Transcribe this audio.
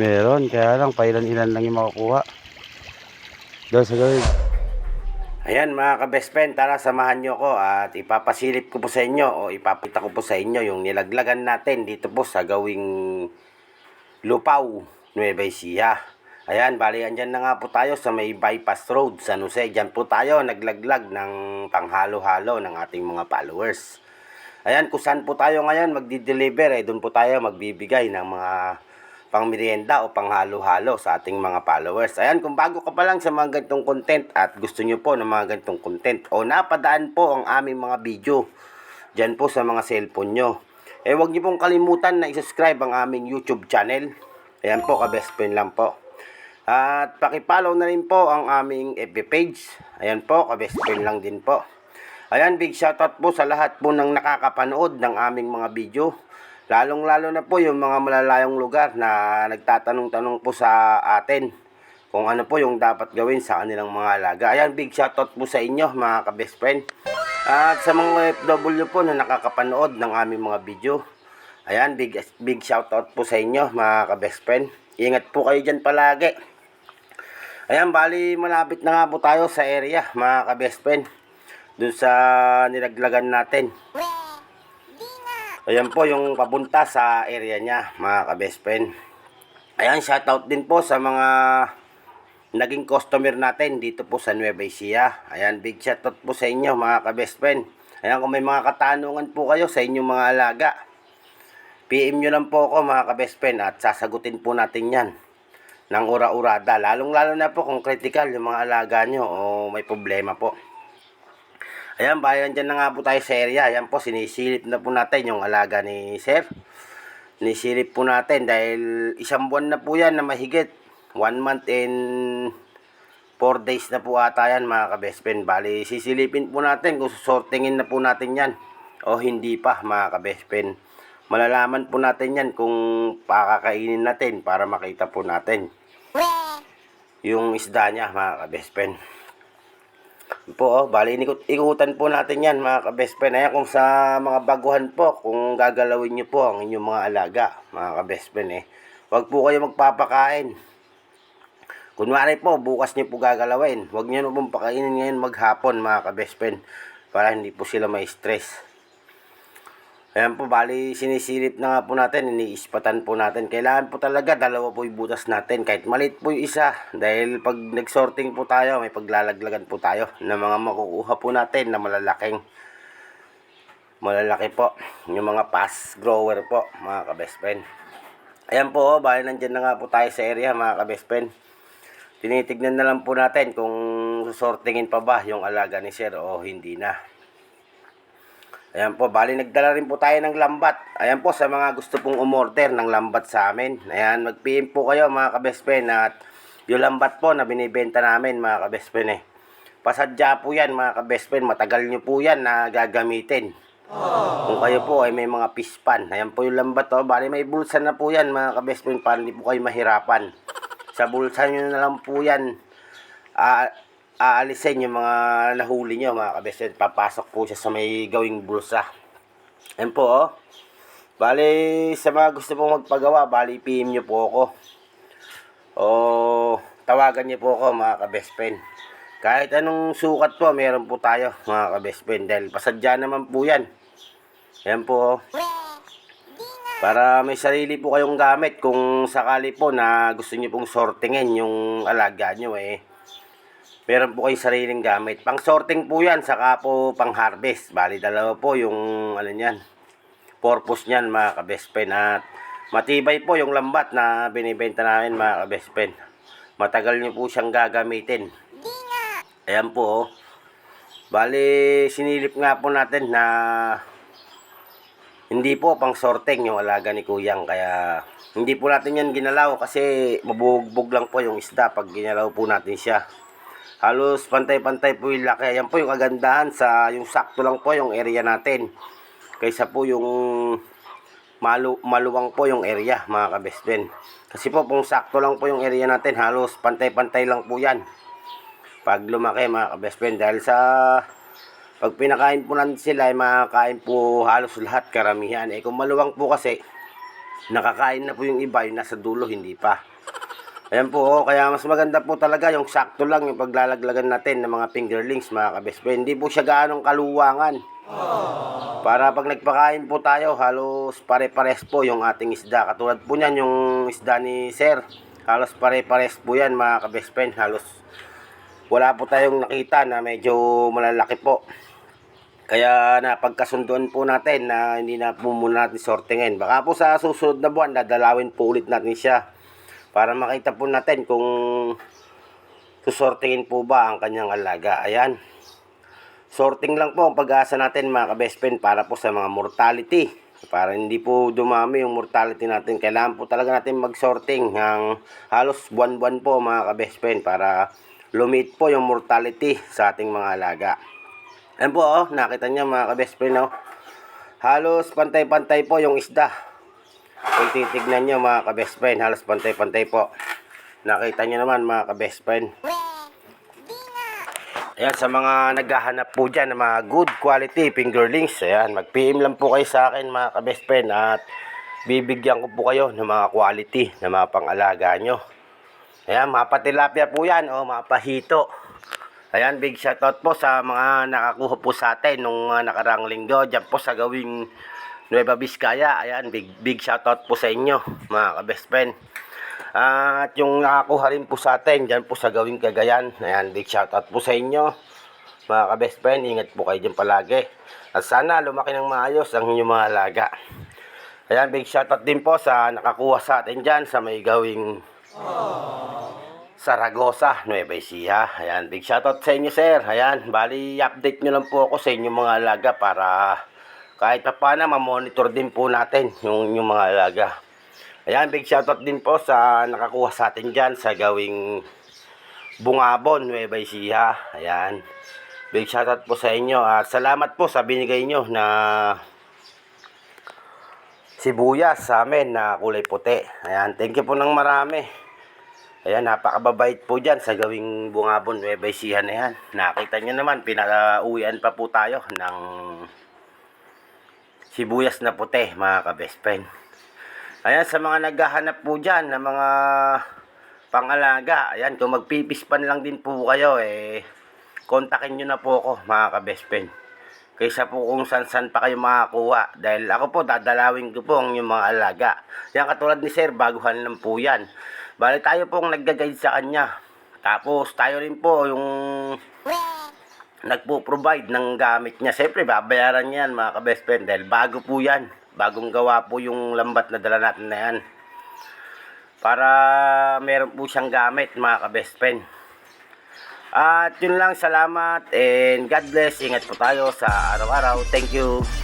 Meron, kaya lang, pailan-ilan lang yung makukuha. Doon sa gawin. Ayan mga ka-best friend, tara samahan nyo ko at ipapasilip ko po sa inyo o ipapita ko po sa inyo yung nilaglagan natin dito po sa gawing Lupaw, Nueva Ecija. Ayan, bali andyan na nga po tayo sa may bypass road sa Nuse. Diyan po tayo naglaglag ng panghalo-halo ng ating mga followers. Ayan, kung saan po tayo ngayon magdi-deliver, eh, doon po tayo magbibigay ng mga pangmerienda o panghalo-halo sa ating mga followers. Ayan, kung bago ka pa lang sa mga ganitong content at gusto nyo po ng mga ganitong content o napadaan po ang aming mga video dyan po sa mga cellphone nyo. Eh, huwag nyo pong kalimutan na i-subscribe ang aming YouTube channel. Ayan po, ka-best friend lang po. At pakipollow na rin po ang aming FB page. Ayan po, ka-best friend lang din po. Ayan, big shoutout po sa lahat po ng nakakapanood ng aming mga video. Lalong-lalo na po yung mga malalayong lugar na nagtatanong-tanong po sa atin kung ano po yung dapat gawin sa kanilang mga alaga. Ayan, big shoutout po sa inyo mga ka-best friend. At sa mga FW po na nakakapanood ng aming mga video. Ayan, big, big shoutout po sa inyo mga ka-best friend. Ingat po kayo dyan palagi. Ayan, bali malapit na nga po tayo sa area mga ka-best friend. Doon sa nilaglagan natin. Ayan po yung papunta sa area niya, mga ka-best friend. Ayan, shoutout din po sa mga naging customer natin dito po sa Nueva Ecija. Ayan, big shoutout po sa inyo, mga ka-best friend. Ayan, kung may mga katanungan po kayo sa inyong mga alaga, PM nyo lang po ako, mga ka-best friend, at sasagutin po natin yan ng ura-urada. Lalong-lalo na po kung critical yung mga alaga nyo o may problema po. Ayan, bayan dyan na nga po tayo sa area. Ayan po, sinisilip na po natin yung alaga ni Sir. Sinisilip po natin dahil isang buwan na po yan na mahigit. One month and four days na po ata yan mga ka-best friend. Bali, sisilipin po natin kung susortingin na po natin yan o hindi pa mga ka-best friend. Malalaman po natin yan kung pakakainin natin para makita po natin yung isda niya mga ka-best friend po, oh, bali inikot, ikutan po natin yan mga ka-best friend. Ayan, kung sa mga baguhan po, kung gagalawin nyo po ang inyong mga alaga, mga ka-best friend eh. Huwag po kayo magpapakain. Kunwari po, bukas nyo po gagalawin. Huwag nyo na pong pakainin ngayon maghapon mga ka-best friend. Para hindi po sila may stress. Ayan po, bali sinisilip na nga po natin, iniispatan po natin. Kailangan po talaga, dalawa po yung butas natin. Kahit maliit po yung isa. Dahil pag nag-sorting po tayo, may paglalaglagan po tayo ng mga makukuha po natin na malalaking malalaki po. Yung mga fast grower po, mga ka-best friend. Ayan po, oh, bali nandyan na nga po tayo sa area, mga ka-best friend. Tinitignan na lang po natin kung sortingin pa ba yung alaga ni Sir o hindi na. Ayan po, bali nagdala rin po tayo ng lambat. Ayan po, sa mga gusto pong umorder ng lambat sa amin. Ayan, mag-PM po kayo mga ka-best friend. At yung lambat po na binibenta namin mga ka-best friend eh. Pasadya po yan mga ka-best friend. Matagal nyo po yan na gagamitin. Kung kayo po ay may mga pispan. Ayan po yung lambat oh. Bali may bulsa na po yan mga ka-best friend para hindi po kayo mahirapan. Sa bulsa nyo na lang po yan. Ah, aalisin yung mga nahuli nyo mga kabeset. Papasok po siya sa may gawing bulsa. Ayan po oh. Bali, sa mga gusto pong magpagawa, bali PM nyo po ako. O tawagan nyo po ako mga ka-best. Kahit anong sukat po, meron po tayo mga ka-best. Dahil pasadya naman po yan. Ayan po oh. Para may sarili po kayong gamit kung sakali po na gusto nyo pong sortingin yung alaga nyo eh meron po kayong sariling gamit. Pang sorting po yan, saka po pang harvest. Bali, dalawa po yung ano niyan, purpose niyan mga ka-best friend. At matibay po yung lambat na binibenta namin mga ka-best friend. Matagal niyo po siyang gagamitin. Ayan po oh. Bali, sinilip nga po natin na hindi po pang sorting yung alaga ni Kuyang. Kaya hindi po natin yan ginalaw kasi mabugbog lang po yung isda pag ginalaw po natin siya halos pantay-pantay po yung laki. Ayan po yung kagandahan sa yung sakto lang po yung area natin. Kaysa po yung malu maluwang po yung area mga ka-best friend. Kasi po kung sakto lang po yung area natin, halos pantay-pantay lang po yan. Pag lumaki mga ka-best friend. Dahil sa pag pinakain po natin sila ay makakain po halos lahat karamihan. Eh kung maluwang po kasi, nakakain na po yung iba, yung nasa dulo, hindi pa. Ayan po, oh, kaya mas maganda po talaga yung sakto lang yung paglalaglagan natin ng mga fingerlings, mga kabest friend. Hindi po siya gaanong kaluwangan. Para pag nagpakain po tayo, halos pare-pares po yung ating isda. Katulad po niyan yung isda ni Sir. Halos pare-pares po yan mga kabest friend. Halos wala po tayong nakita na medyo malalaki po. Kaya napagkasunduan po natin na hindi na po muna natin sortingin. Baka po sa susunod na buwan, dadalawin po ulit natin siya. Para makita po natin kung susortingin po ba ang kanyang alaga. Ayan. Sorting lang po ang pag-asa natin mga ka-best friend para po sa mga mortality. Para hindi po dumami yung mortality natin. Kailangan po talaga natin mag-sorting ng halos buwan-buwan po mga ka-best friend para lumit po yung mortality sa ating mga alaga. Ayan po oh, nakita niyo mga ka-best friend oh. Halos pantay-pantay po yung isda. Kung titignan nyo mga ka-best friend, halos pantay-pantay po. Nakita nyo naman mga ka-best friend. Ayan, sa mga naghahanap po dyan ng mga good quality fingerlings, ayan, mag-PM lang po kayo sa akin mga ka-best friend at bibigyan ko po kayo ng mga quality na mga pang-alaga nyo. Ayan, mga patilapia po yan, o mga pahito. Ayan, big shoutout po sa mga nakakuha po sa atin nung uh, nakarang linggo dyan po sa gawing Nueva Vizcaya. Ayan, big, big shoutout po sa inyo, mga ka-best friend. At yung nakakuha rin po sa atin, dyan po sa gawing Cagayan. Ayan, big shoutout po sa inyo, mga ka-best friend. Ingat po kayo dyan palagi. At sana lumaki ng maayos ang inyong mga alaga. Ayan, big shoutout din po sa nakakuha sa atin dyan sa may gawing Saragosa, Nueva Ecija. Ayan, big shoutout sa inyo, sir. Ayan, bali, update nyo lang po ako sa inyong mga alaga para kahit pa paano, ma-monitor din po natin yung, yung mga alaga. Ayan, big shoutout din po sa nakakuha sa atin dyan sa gawing Bungabon, Nueva Ecija. Ayan, big shoutout po sa inyo. At salamat po sa binigay nyo na sibuyas sa amin na kulay puti. Ayan, thank you po ng marami. Ayan, napakababait po dyan sa gawing bungabon, Nueva Ecija na yan. Nakita nyo naman, pinaka-uwian pa po tayo ng sibuyas na puti, mga ka-best friend. Ayan, sa mga naghahanap po dyan ng mga pangalaga, ayan, kung magpipispan lang din po kayo, eh, kontakin nyo na po ako, mga ka-best friend. Kaysa po kung san-san pa kayo makakuha. Dahil ako po, dadalawin ko po ang yung mga alaga. Yan katulad ni Sir, baguhan lang po yan. Bali tayo pong nagga-guide sa kanya. Tapos tayo rin po yung nagpo-provide ng gamit niya. Siyempre, babayaran niya yan mga ka-best friend. Dahil bago po yan. Bagong gawa po yung lambat na dala natin na yan. Para meron po siyang gamit mga ka-best friend. At yun lang, salamat and God bless. Ingat po tayo sa araw-araw. Thank you.